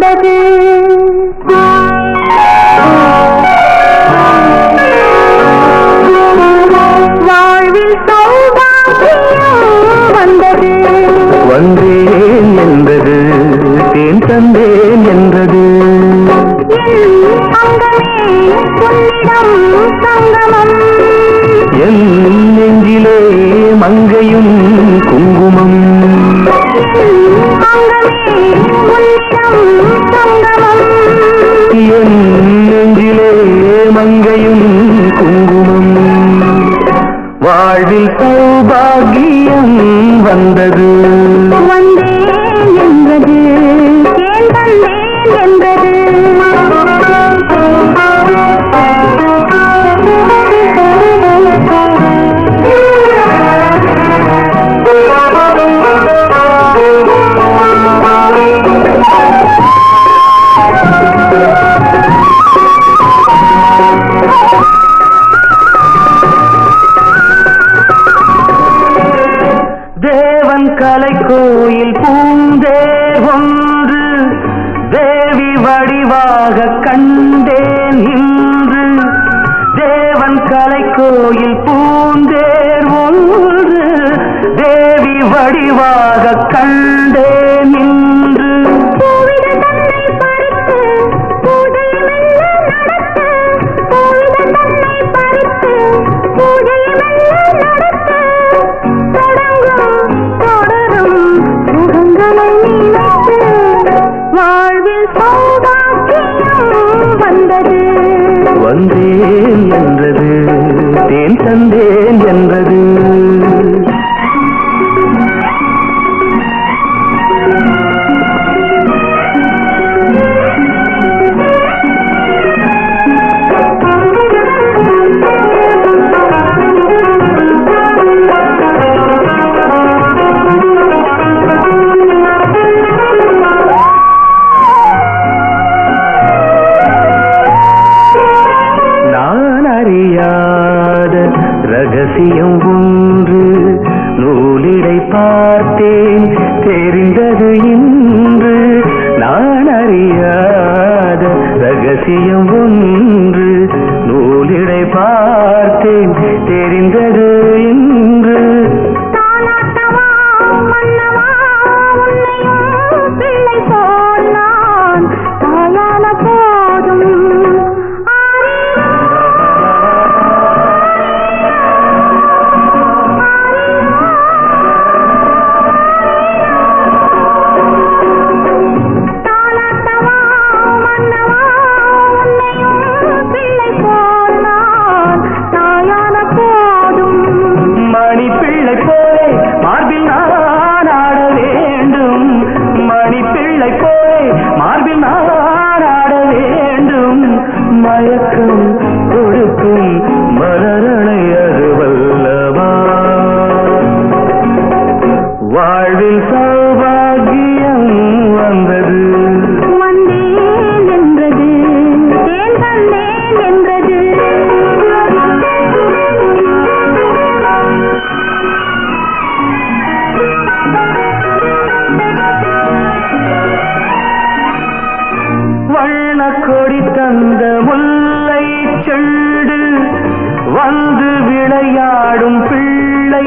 வந்தது வாழ்வில் வந்தது. வந்தேன் என்றது தேன் தந்தேன் என்றது. என் வாழ்வில் சௌபாகியம் வந்தது. வந்தேன் என்றது கோயில் பூந்தேர் ஒன்று தேவி வடிவாக கண்டேன் இன்று தேவன் கலை கோயில் பூந்தேர் ஒன்று தேவி வடிவாக கண்டேன் வந்தேன் என்றது தேன் தந்தேன் என்றது. ரகசியம் ஒன்று. நூலிடை பார்த்தேன் தெரிந்தது இன்று. நான் அறியாத ரகசியம் ஒன்று. நூலிடை பார்த்தேன் தெரிந்தது மணிப்பிள்ளை போலே மார்பில் நான் ஆட வேண்டும். மணிப்பிள்ளை போலே மார்பில் நான் ஆட வேண்டும். மயக்கம் கொடுக்கும் மலரணை அது வல்லவா. வாழ்வில் சா தந்த முல்லை செண்டு வந்து விளையாடும் பிள்ளை.